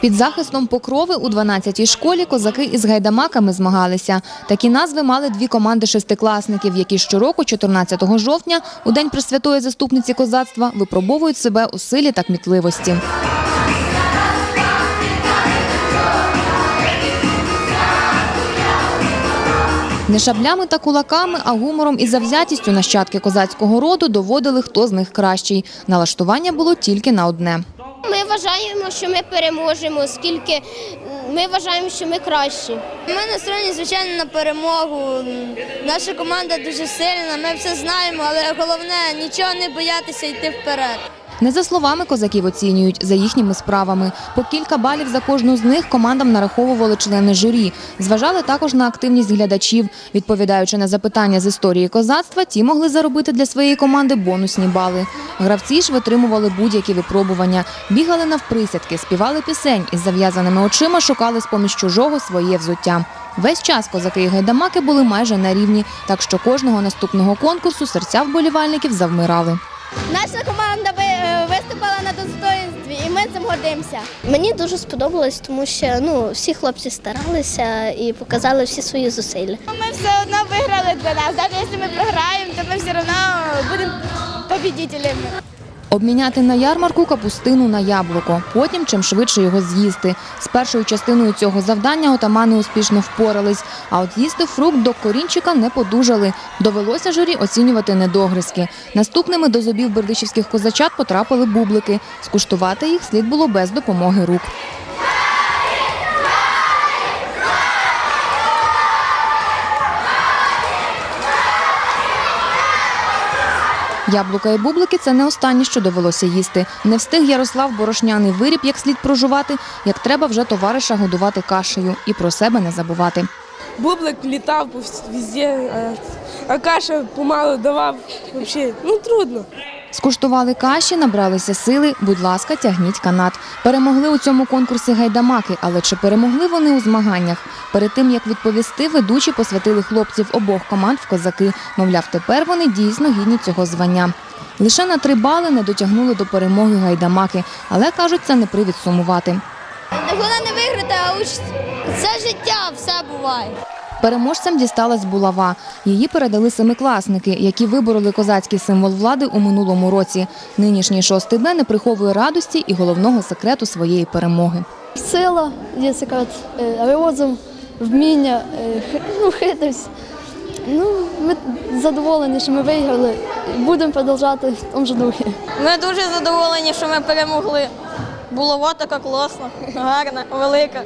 Під захистом покрови у 12-й школі козаки із гайдамаками змагалися. Такі назви мали дві команди шестикласників, які щороку, 14 жовтня, у день Пресвятої заступниці козацтва, випробовують себе у силі та кмітливості. Не шаблями та кулаками, а гумором і завзятістю нащадки козацького роду доводили, хто з них кращий. Налаштування було тільки на одне. Ми вважаємо, що ми переможемо, оскільки ми вважаємо, що ми кращі. Ми настроєні, звичайно, на перемогу. Наша команда дуже сильна, ми все знаємо, але головне нічого не боятися йти вперед. Не за словами козаків оцінюють, за їхніми справами. По кілька балів за кожну з них командам нараховували члени журі. Зважали також на активність глядачів. Відповідаючи на запитання з історії козацтва, ті могли заробити для своєї команди бонусні бали. Гравці ж витримували будь-які випробування, бігали навприсядки, співали пісень із зав'язаними очима, шукали з-поміж чужого своє взуття. Весь час козаки і гайдамаки були майже на рівні, так що кожного наступного конкурсу серця вболівальників завмирали. Наша команда виступила на достоїнстві, і ми цим гордимося. Мені дуже сподобалось, тому що ну, всі хлопці старалися і показали всі свої зусилля. Ми все одно виграли для нас. Навіть якщо ми програємо, то ми все одно будемо победителями. Обміняти на ярмарку капустину на яблуко, потім чим швидше його з'їсти. З першою частиною цього завдання отамани успішно впорались, а от їсти фрукт до корінчика не подужали. Довелося журі оцінювати недогризки. Наступними до зубів бердичівських козачат потрапили бублики. Скуштувати їх слід було без допомоги рук. Яблука і бублики це не останнє, що довелося їсти. Не встиг Ярослав борошняний виріб як слід прожувати, як треба вже товариша годувати кашею і про себе не забувати. Бублик літав везде, а, а каша помалу давав. Взагалі, ну трудно. Скуштували каші, набралися сили. Будь ласка, тягніть канат. Перемогли у цьому конкурсі гайдамаки, але чи перемогли вони у змаганнях? Перед тим як відповісти, ведучі посвятили хлопців обох команд в козаки. Мовляв, тепер вони дійсно гідні цього звання. Лише на три бали не дотягнули до перемоги гайдамаки, але кажуть, це не привід сумувати. Головне не виграти, а. Це життя, все буває. Переможцям дісталась булава. Її передали семикласники, які вибороли козацький символ влади у минулому році. Нинішній шостий Б не приховує радості і головного секрету своєї перемоги. Сила, є секрет, розум, вміння, е, ну, хитрість. Ну, ми задоволені, що ми виграли. Будемо продовжувати в тому ж духі. Ми дуже задоволені, що ми перемогли. Булава така класна, гарна, велика.